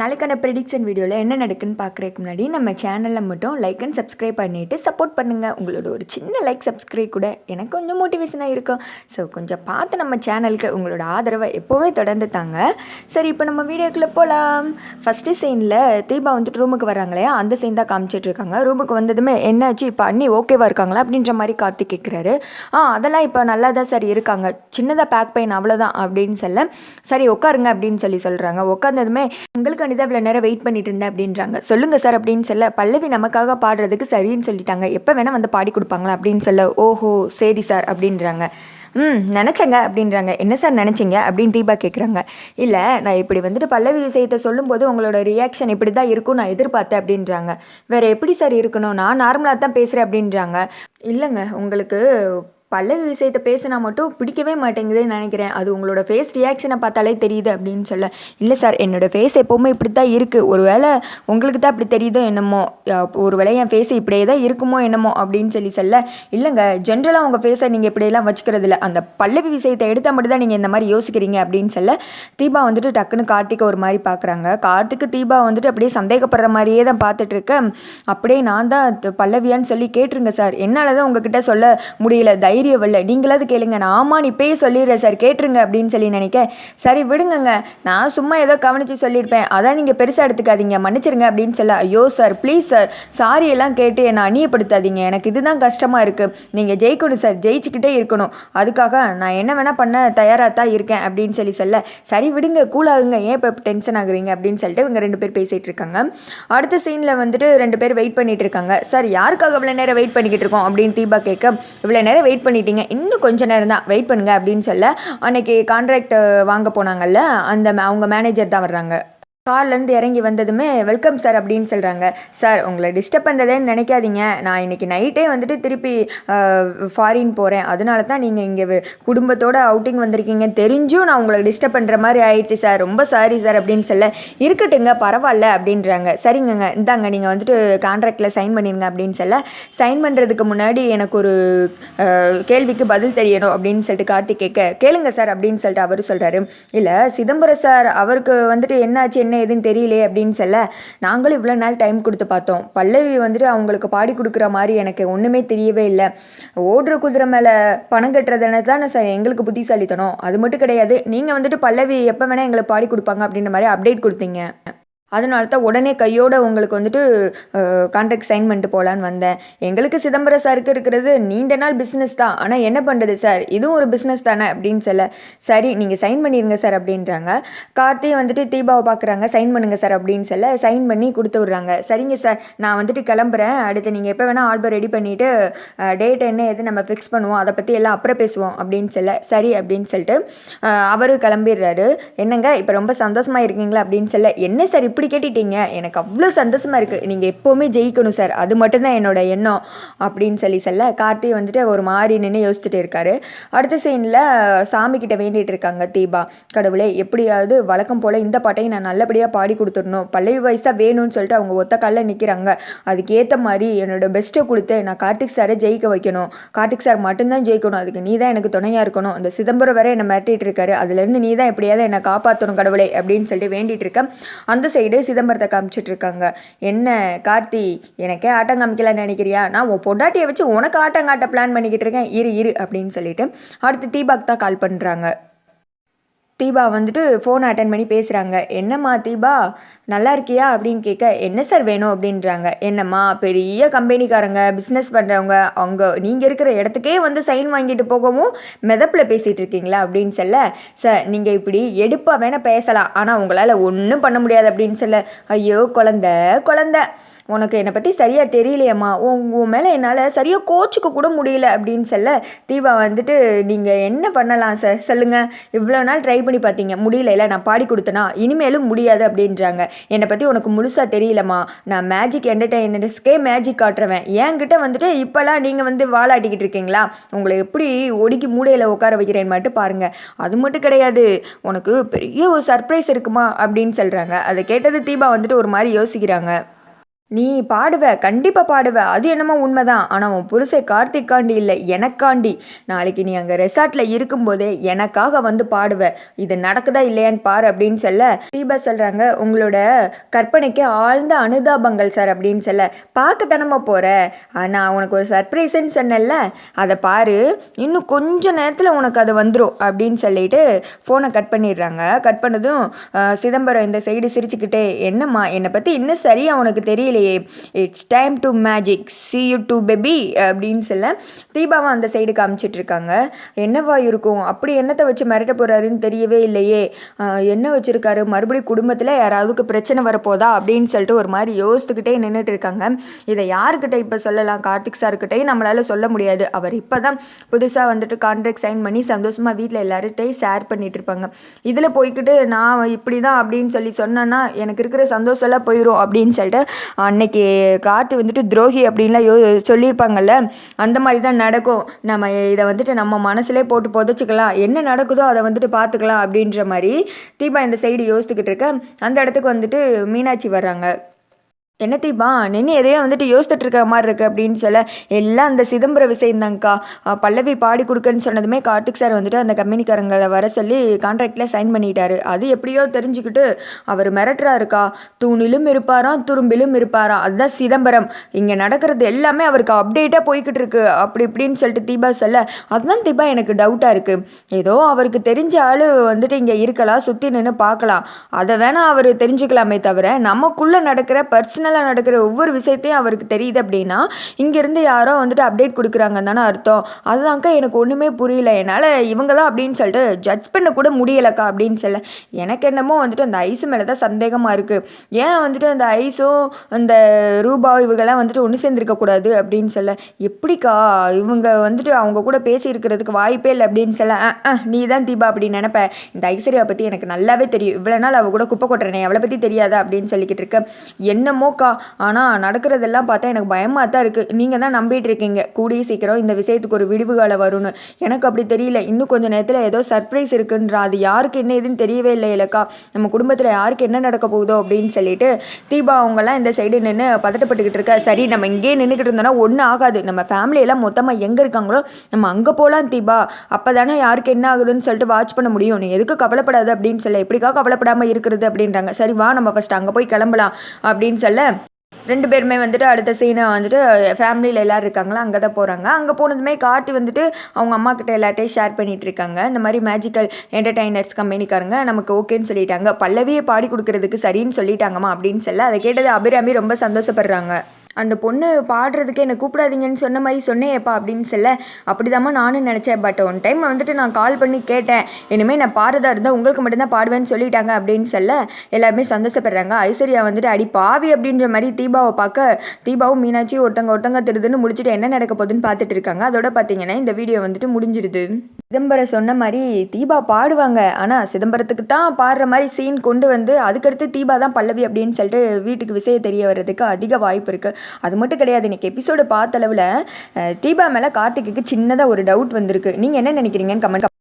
நாளைக்கான ப்ரெடிக்ஷன் வீடியோவில் என்ன நடக்குன்னு பார்க்குறதுக்கு முன்னாடி நம்ம சேனலில் மட்டும் லைக் அண்ட் சப்ஸ்கிரைப் பண்ணிவிட்டு சப்போர்ட் பண்ணுங்கள் உங்களோட ஒரு சின்ன லைக் சப்ஸ்கிரைப் கூட எனக்கு கொஞ்சம் மோட்டிவேஷனாக இருக்கும். ஸோ கொஞ்சம் பார்த்து நம்ம சேனலுக்கு உங்களோட ஆதரவை எப்போவுமே தொடர்ந்து தாங்க. சரி இப்போ நம்ம வீடியோக்குள்ளே போகலாம் ஃபஸ்ட்டு சீனில் தீபா வந்துட்டு ரூமுக்கு வராங்களே அந்த சீன் தான் காமிச்சிட்டு இருக்காங்க. ரூமுக்கு வந்ததுமே என்னாச்சு? இப்போ அண்ணி ஓகேவா இருக்காங்களா? அப்படின்ற மாதிரி கார்த்தி கேட்குறாரு ஆ அதெல்லாம் இப்போ நல்லா தான் சார் இருக்காங்க. சின்னதாக பேக் பெயின் அவ்வளோதான் அப்படின்னு சொல்ல சரி உட்காருங்க அப்படின்னு சொல்லி சொல்கிறாங்க உட்காந்ததுமே உங்களுக்கு தான் இவ்வளோ நேரம் வெயிட் பண்ணிட்டு இருந்தேன் அப்படின்றாங்க. சொல்லுங்க சார் அப்படின்னு சொல்ல பல்லவி நமக்காக பாடுறதுக்கு சரின்னு சொல்லிட்டாங்க. எப்போ வேணால் வந்து பாடி கொடுப்பாங்களா? அப்படின்னு சொல்ல ஓஹோ சரி சார் அப்படின்றாங்க. ம் நினச்சேங்க அப்படின்றாங்க. என்ன சார் நினச்சிங்க? அப்படின்னு தீபா கேட்குறாங்க இல்லை நான் இப்படி வந்துட்டு பல்லவி விஷயத்தை சொல்லும்போது உங்களோட ரியாக்ஷன் இப்படி தான் இருக்கும் நான் எதிர்பார்த்தேன் அப்படின்றாங்க. வேறு எப்படி சார் இருக்கணும்? நான் நார்மலாக தான் பேசுகிறேன் அப்படின்றாங்க. இல்லைங்க உங்களுக்கு பல்லவி விஷயத்தை பேசினா மட்டும் பிடிக்கவே மாட்டேங்குதுன்னு நினைக்கிறேன். அது உங்களோட ஃபேஸ் ரியாக்ஷனை பார்த்தாலே தெரியுது அப்படின்னு சொல்ல. இல்லை சார் என்னோடய ஃபேஸ் எப்போவுமே இப்படி தான் இருக்குது ஒரு வேளை உங்களுக்கு தான் அப்படி தெரியுதோ என்னமோ ஒரு வேளை என் ஃபேஸ் இப்படியே தான் இருக்குமோ என்னமோ அப்படின்னு சொல்லி சொல்ல. இல்லைங்க ஜென்ரலாக உங்கள் ஃபேஸை நீங்கள் இப்படியெல்லாம் வச்சுக்கிறது இல்லை. அந்த பல்லவி விஷயத்தை எடுத்தால் மட்டும் தான் நீங்கள் இந்த மாதிரி யோசிக்கிறீங்க அப்படின்னு சொல்ல. தீபா வந்துட்டு டக்குன்னு கார்த்திகை ஒரு மாதிரி பார்க்குறாங்க கார்த்திக்கு தீபா வந்துட்டு அப்படியே சந்தேகப்படுற மாதிரியே தான் பார்த்துட்டு இருக்கேன். அப்படியே நான் தான் பல்லவியான்னு சொல்லி கேட்டுருங்க சார் என்னால் தான் உங்ககிட்ட சொல்ல முடியல. தயவு தைரியம் இல்லை நீங்களாவது கேளுங்க. நான் ஆமாம் பேய் சொல்லிடுறேன் சார். கேட்டுருங்க அப்படின்னு சொல்லி நினைக்க சரி விடுங்கங்க. நான் சும்மா ஏதோ கவனித்து சொல்லியிருப்பேன். அதான் நீங்கள் பெருசாக எடுத்துக்காதீங்க. மன்னிச்சிருங்க அப்படின்னு சொல்ல ஐயோ சார் ப்ளீஸ் சார். சாரி எல்லாம் கேட்டு என்னை அணியப்படுத்தாதீங்க. எனக்கு இதுதான் கஷ்டமாக இருக்குது நீங்கள் ஜெயிக்கணும் சார். ஜெயிச்சுக்கிட்டே இருக்கணும். அதுக்காக நான் என்ன வேணால் பண்ண தயாராக தான் இருக்கேன் அப்படின்னு சொல்லி சொல்ல சரி விடுங்க. கூலாகுங்க ஏன் இப்போ டென்ஷன் ஆகுறீங்க? அப்படின்னு சொல்லிட்டு இவங்க ரெண்டு பேர் பேசிகிட்டு இருக்காங்க. அடுத்த சீனில் வந்துட்டு ரெண்டு பேர் வெயிட் பண்ணிட்டு இருக்காங்க. சார் யாருக்காக இவ்வளோ நேரம் வெயிட் பண்ணிக்கிட்டு இருக்கோம்? அப்படின்னு தீபா கேட்க இவ்வளோ நேரம் வெயிட் பண்ணிட்டீங்க. இன்னும் கொஞ்ச நேரம் தான். வெயிட் பண்ணுங்கள் அப்படின்னு சொல்ல அன்னைக்கு கான்ட்ராக்ட் வாங்க போனாங்கல்ல அந்த அவங்க மேனேஜர் தான் வர்றாங்க. கார்லேருந்து இறங்கி வந்ததுமே வெல்கம் சார் அப்படின்னு சொல்கிறாங்க சார் உங்களை டிஸ்டர்ப் பண்ணுறதேன்னு நினைக்காதீங்க. நான் இன்றைக்கி நைட்டே வந்துட்டு திருப்பி ஃபாரின் போகிறேன் அதனால தான் நீங்கள் இங்கே குடும்பத்தோட அவுட்டிங் வந்திருக்கீங்க. தெரிஞ்சும் நான் உங்களை டிஸ்டர்ப் பண்ணுற மாதிரி ஆயிடுச்சு சார். ரொம்ப சாரி சார் அப்படின்னு சொல்ல இருக்கட்டுங்க பரவாயில்ல அப்படின்றாங்க. சரிங்கங்க இந்தாங்க நீங்கள் வந்துட்டு கான்ட்ராக்டில் சைன் பண்ணிடுங்க அப்படின்னு சொல்ல சைன் பண்ணுறதுக்கு முன்னாடி எனக்கு ஒரு கேள்விக்கு பதில் தெரியணும் அப்படின்னு சொல்லிட்டு கார்த்திக் கேட்க கேளுங்க சார் அப்படின்னு சொல்லிட்டு அவர் சொல்கிறாரு இல்லை சிதம்பரம் சார் அவருக்கு வந்துட்டு என்னாச்சு என்ன ஏதுன்னு தெரியலையே அப்படின்னு சொல்ல நாங்களும் இவ்வளோ நாள் டைம் கொடுத்து பார்த்தோம். பல்லவி வந்துட்டு அவங்களுக்கு பாடி கொடுக்குற மாதிரி எனக்கு ஒன்றுமே தெரியவே இல்லை. ஓடுற குதிரை மேலே பணம் கட்டுறதுன்னு தான் சார் எங்களுக்கு புத்திசாலித்தனம்? அது மட்டும் கிடையாது. நீங்கள் வந்துட்டு பல்லவி எப்போ வேணால் எங்களுக்கு பாடி கொடுப்பாங்க அப்படின்ற மாதிரி அப்டேட் கொடுத்தீங்க. அதனால தான் உடனே கையோடு உங்களுக்கு வந்துட்டு கான்ட்ராக்ட் சைன் பண்ணிட்டு போகலான்னு வந்தேன். எங்களுக்கு சிதம்பரம் சாருக்கு இருக்கிறது நீண்ட நாள் பிஸ்னஸ் தான். ஆனால் என்ன பண்ணுறது சார் இதுவும் ஒரு பிஸ்னஸ் தானே அப்படின்னு சொல்ல சரி நீங்கள் சைன் பண்ணிடுங்க சார் அப்படின்றாங்க. கார்த்தியை வந்துட்டு தீபாவை பார்க்குறாங்க சைன் பண்ணுங்கள் சார் அப்படின்னு சொல்ல சைன் பண்ணி கொடுத்து விட்றாங்க. சரிங்க சார் நான் வந்துட்டு கிளம்புறேன். அடுத்து நீங்கள் எப்போ வேணால் ஆல்பர் ரெடி பண்ணிவிட்டு டேட் என்ன எது நம்ம ஃபிக்ஸ் பண்ணுவோம் அதை பற்றி எல்லாம் அப்புறம் பேசுவோம் அப்படின்னு சொல்ல சரி அப்படின்னு சொல்லிட்டு அவரும் கிளம்பிடுறாரு. என்னங்க இப்போ ரொம்ப சந்தோஷமாக இருக்கீங்களா? அப்படின்னு சொல்ல என்ன சார் இப்படி இப்படி கேட்டுட்டீங்க? எனக்கு அவ்வளோ சந்தோஷமாக இருக்குது நீங்கள் எப்போவுமே ஜெயிக்கணும் சார் அது மட்டும்தான் என்னோடய எண்ணம் அப்படின்னு சொல்லி சொல்ல கார்த்தி வந்துட்டு ஒரு மாதிரி நின்று யோசிச்சுட்டு இருக்காரு. அடுத்த சீனில் சாமிக்கிட்ட வேண்டிகிட்டு இருக்காங்க தீபா. கடவுளே எப்படியாவது வழக்கம் போல் இந்த பாட்டையும் நான் நல்லபடியாக பாடி கொடுத்துடணும். பல்லவி வயசாக தான் வேணும்னு சொல்லிட்டு அவங்க ஒத்த காலில் நிற்கிறாங்க அதுக்கேற்ற மாதிரி என்னோட பெஸ்ட்டை கொடுத்து நான் கார்த்திக் சாரை ஜெயிக்க வைக்கணும். கார்த்திக் சார் மட்டும்தான் ஜெயிக்கணும். அதுக்கு நீ தான் எனக்கு துணையாக இருக்கணும். அந்த சிதம்பரம் வரை என்னை மிரட்டிட்டு இருக்காரு. அதுலேருந்து நீ தான் எப்படியாவது என்னை காப்பாற்றணும் கடவுளே அப்படின்னு சொல்லிட்டு வேண்டிகிட்டு இருக்கேன் அந்த சைடு சைடே சிதம்பரத்தை காமிச்சிட்ருக்காங்க. என்ன கார்த்தி எனக்கே ஆட்டம் காமிக்கலான்னு நினைக்கிறியா? நான் உன் பொண்டாட்டியை வச்சு உனக்கு ஆட்டம் காட்ட பிளான் பண்ணிக்கிட்டு இருக்கேன். இரு இரு அப்படின்னு சொல்லிட்டு அடுத்து தீபாக் தான் கால் பண்ணுறாங்க தீபா வந்துட்டு ஃபோன் அட்டன் பண்ணி பேசுகிறாங்க என்னம்மா தீபா நல்லா இருக்கியா அப்படின்னு கேட்க என்ன சார் வேணும்? அப்படின்றாங்க. என்னம்மா பெரிய கம்பெனிக்காரங்க பிஸ்னஸ் பண்ணுறவங்க அவங்க நீங்கள் இருக்கிற இடத்துக்கே வந்து சைன் வாங்கிட்டு போகவும் மெதப்பில் பேசிகிட்டு இருக்கீங்களா? அப்படின்னு சொல்ல சார் நீங்கள் இப்படி எடுப்பாக வேணால் பேசலாம். ஆனால் உங்களால் ஒன்றும் பண்ண முடியாது. அப்படின்னு சொல்ல ஐயோ குழந்த குழந்த உனக்கு என்னை பற்றி சரியாக தெரியலையம்மா. உன் உன் மேலே என்னால் சரியாக கோச்சுக்க கூட முடியல. அப்படின்னு சொல்ல தீபா வந்துட்டு நீங்கள் என்ன பண்ணலாம் சார் சொல்லுங்கள் இவ்வளோ நாள் ட்ரை பண்ணி பார்த்தீங்க. முடியல இல்லை நான் பாடி கொடுத்தனா இனிமேலும் முடியாது. அப்படின்றாங்க. என்னை பற்றி உனக்கு முழுசாக தெரியலம்மா. நான் மேஜிக் என்டர்டெயினர்ஸ்க்கே மேஜிக் காட்டுறவேன். என்கிட்ட வந்துட்டு இப்போல்லாம் நீங்கள் வந்து வாழாட்டிக்கிட்டு இருக்கீங்களா? உங்களை எப்படி ஒடுக்கி மூடையில் உட்கார வைக்கிறேன்னு மட்டும் பாருங்கள் அது மட்டும் கிடையாது. உனக்கு பெரிய ஒரு சர்ப்ரைஸ் இருக்குமா? அப்படின்னு சொல்கிறாங்க அதை கேட்டது தீபா வந்துட்டு ஒரு மாதிரி யோசிக்கிறாங்க. நீ பாடுவ கண்டிப்பாக பாடுவ. அது என்னமோ உண்மைதான். ஆனால் உன் புருஷை கார்த்திக்காண்டி இல்லை எனக்காண்டி. நாளைக்கு நீ அங்கே ரெசார்ட்டில் இருக்கும்போதே எனக்காக வந்து பாடுவ. இது நடக்குதா இல்லையான்னு பாரு அப்படின்னு சொல்ல தீபா சொல்கிறாங்க உங்களோட கற்பனைக்கு ஆழ்ந்த அனுதாபங்கள் சார் அப்படின்னு சொல்ல பார்க்கத்தனமா போகிற நான் உனக்கு ஒரு சர்ப்ரைஸ்ன்னு சொன்னேன்ல. அதை பாரு இன்னும் கொஞ்ச நேரத்தில் உனக்கு அது வந்துடும் அப்படின்னு சொல்லிட்டு ஃபோனை கட் பண்ணிடுறாங்க. கட் பண்ணதும் சிதம்பரம் இந்த சைடு சிரிச்சுக்கிட்டே என்னம்மா என்னை பற்றி இன்னும் சரியாக உனக்கு உண்மையிலேயே it's time to magic see you to baby அப்படின்னு சொல்ல தீபாவை அந்த சைடு காமிச்சிட்ருக்காங்க என்னவா இருக்கும்? அப்படி என்னத்தை வச்சு மிரட்ட போறாருன்னு தெரியவே இல்லையே. என்ன வச்சுருக்காரு? மறுபடியும் குடும்பத்தில் யாராவதுக்கு பிரச்சனை வரப்போதா? அப்படின்னு சொல்லிட்டு ஒரு மாதிரி யோசித்துக்கிட்டே நின்றுட்டு இருக்காங்க. இதை யாருக்கிட்ட இப்போ சொல்லலாம்? கார்த்திக் சார்கிட்டையும் நம்மளால் சொல்ல முடியாது. அவர் இப்போ தான் புதுசாக வந்துட்டு கான்ட்ராக்ட் சைன் பண்ணி சந்தோஷமாக வீட்டில் எல்லார்கிட்டையும் ஷேர் பண்ணிட்டு இருப்பாங்க. இதில் போய்க்கிட்டு நான் இப்படி தான் அப்படின்னு சொல்லி சொன்னேன்னா எனக்கு இருக்கிற சந்தோஷம்லாம் போயிடும் அப்படின்னு சொல்லிட்டு அன்னைக்கு காற்று வந்துட்டு துரோகி அப்படின்லாம் யோ சொல்லியிருப்பாங்கல்ல அந்த மாதிரி தான் நடக்கும். நம்ம இதை வந்துட்டு நம்ம மனசுலே போட்டு புதைச்சிக்கலாம். என்ன நடக்குதோ அதை வந்துட்டு பார்த்துக்கலாம் அப்படின்ற மாதிரி தீபா இந்த சைடு யோசித்துக்கிட்டு இருக்க. அந்த இடத்துக்கு வந்துட்டு மீனாட்சி வர்றாங்க. என்ன தீபா நின்று எதையோ வந்துட்டு யோசித்துட்டு இருக்கிற மாதிரி இருக்கு அப்படின்னு சொல்ல எல்லாம் அந்த சிதம்பர விஷயம்தாங்க்கா பல்லவி பாடி கொடுக்கன்னு சொன்னதுமே கார்த்திக் சார் வந்துட்டு அந்த கம்பெனிக்காரங்களை வர சொல்லி கான்ட்ராக்டில் சைன் பண்ணிட்டாரு. அது எப்படியோ தெரிஞ்சுக்கிட்டு அவர் மிரட்டுறாருக்கா. தூணிலும் இருப்பாராம் துரும்பிலும் இருப்பாராம். அதுதான் சிதம்பரம். இங்கே நடக்கிறது எல்லாமே அவருக்கு அப்டேட்டாக போய்கிட்டு இருக்கு. அப்படி இப்படின்னு சொல்லிட்டு தீபா சொல்ல அதுதான் தீபா எனக்கு டவுட்டாக இருக்குது ஏதோ அவருக்கு தெரிஞ்ச ஆள் வந்துட்டு இங்கே இருக்கலாம் சுற்றி நின்று பார்க்கலாம். அதை வேணால் அவர் தெரிஞ்சுக்கலாமே தவிர நமக்குள்ளே நடக்கிற பர்சனலாக நடக்கிற ஒவ்வொரு விஷயத்தையும் அவருக்கு தெரியுது அப்படின்னா இங்கேருந்து யாரோ வந்துட்டு அப்டேட் கொடுக்குறாங்கன்னு தானே அர்த்தம். அதுதான்க்கா எனக்கு ஒன்றுமே புரியல. என்னால் இவங்க தான் அப்படின்னு சொல்லிட்டு ஜட்ஜ் பண்ண கூட முடியலக்கா அப்படின்னு சொல்ல. எனக்கு என்னமோ வந்துட்டு அந்த ஐஸு மேலே தான் சந்தேகமாக இருக்குது ஏன் வந்துட்டு அந்த ஐஸும் அந்த ரூபா இவங்கெல்லாம் வந்துட்டு ஒன்று சேர்ந்துருக்க கூடாது அப்படின்னு சொல்ல. எப்படிக்கா? இவங்க வந்துட்டு அவங்க கூட பேசியிருக்கிறதுக்கு வாய்ப்பே இல்லை அப்படின்னு சொல்ல. நீ தான் தீபா அப்படின்னு நினப்ப. இந்த ஐஸ்வர்யா பற்றி எனக்கு நல்லாவே தெரியும். இவ்வளோ நாள் அவள் கூட குப்பை கொட்டுறேன் அவளை பற்றி தெரியாதா அப்படின்னு சொல்லிக்கிட்டு இருக்க. என்னமோக்கா ஆனால் நடக்கிறதெல்லாம் பார்த்தா எனக்கு பயமாக தான் இருக்குது நீங்கள் தான் நம்பிட்டு இருக்கீங்க. கூடிய சீக்கிரம் இந்த விஷயத்துக்கு ஒரு விடிவு காலம் வரும்னு. எனக்கு அப்படி தெரியல. இன்னும் கொஞ்சம் நேரத்தில் ஏதோ சர்ப்ரைஸ் இருக்குன்ற அது யாருக்கு என்ன ஏதுன்னு தெரியவே இல்லை இல்லைக்கா நம்ம குடும்பத்தில் யாருக்கு என்ன நடக்க போகுதோ அப்படின்னு சொல்லிட்டு தீபா அவங்கெல்லாம் இந்த சைடு நின்று பதட்டப்பட்டுக்கிட்டு இருக்க. சரி நம்ம இங்கேயே நின்றுக்கிட்டு இருந்தோம்னா ஒன்றும் ஆகாது. நம்ம ஃபேமிலியெல்லாம் மொத்தமாக எங்கே இருக்காங்களோ நம்ம அங்கே போகலாம் தீபா. அப்போ தானே யாருக்கு என்ன ஆகுதுன்னு சொல்லிட்டு வாட்ச் பண்ண முடியும். நீ எதுக்கு கவலைப்படாது அப்படின்னு சொல்ல. எப்படிக்கா கவலைப்படாமல் இருக்கிறது அப்படின்றாங்க. சரி வா நம்ம ஃபஸ்ட் அங்கே போய் கிளம்பலாம் அப்படின்னு சொல்ல ரெண்டு பேருமே வந்துட்டு அடுத்த சீனை வந்துட்டு ஃபேமிலியில் எல்லோரும் இருக்காங்களா அங்கே தான் போகிறாங்க அங்கே போனதுமே கார்த்தி வந்துட்டு அவங்க அம்மா கிட்ட எல்லார்ட்டையும் ஷேர் பண்ணிட்டு இருக்காங்க. இந்த மாதிரி மேஜிக்கல் என்டர்டைனர்ஸ் கம்பெனிக்காரங்க நமக்கு ஓகேன்னு சொல்லிட்டாங்க. பல்லவியை பாடி கொடுக்கறதுக்கு சரின்னு சொல்லிட்டாங்கம்மா அப்படின்னு சொல்ல அதை கேட்டது அபிராமி ரொம்ப சந்தோஷப்படுறாங்க. அந்த பொண்ணு பாடுறதுக்கு என்னை கூப்பிடாதீங்கன்னு சொன்ன மாதிரி சொன்னேப்பா அப்படின்னு சொல்ல அப்படிதாம்மா நானும் நினச்சேன். பட் ஒன் டைம் வந்துட்டு நான் கால் பண்ணி கேட்டேன். இனிமேல் நான் பாடுறதா இருந்தால் உங்களுக்கு மட்டும்தான் பாடுவேன்னு சொல்லிட்டாங்க அப்படின்னு சொல்ல எல்லாருமே சந்தோஷப்படுறாங்க. ஐஸ்வர்யா வந்துட்டு அடி பாவி அப்படின்ற மாதிரி தீபாவை பார்க்க தீபாவும் மீனாட்சி ஒருத்தங்க ஒருத்தங்க திருதுன்னு முடிச்சுட்டு என்ன நடக்க போகுதுன்னு பார்த்துட்டு இருக்காங்க. அதோட பார்த்தீங்கன்னா இந்த வீடியோ வந்துட்டு முடிஞ்சிருது. சிதம்பரம் சொன்ன மாதிரி தீபா பாடுவாங்க. ஆனால் சிதம்பரத்துக்கு தான் பாடுற மாதிரி சீன் கொண்டு வந்து அதுக்கடுத்து தீபா தான் பல்லவி அப்படின்னு சொல்லிட்டு வீட்டுக்கு விஷயம் தெரிய வர்றதுக்கு அதிக வாய்ப்பு இருக்குது அது மட்டும் கிடையாது இன்னைக்கு எபிசோடு பார்த்த அளவில் தீபா மேலே கார்த்திக்கு சின்னதாக ஒரு டவுட் வந்திருக்கு. நீங்கள் என்ன நினைக்கிறீங்கன்னு கமெண்ட்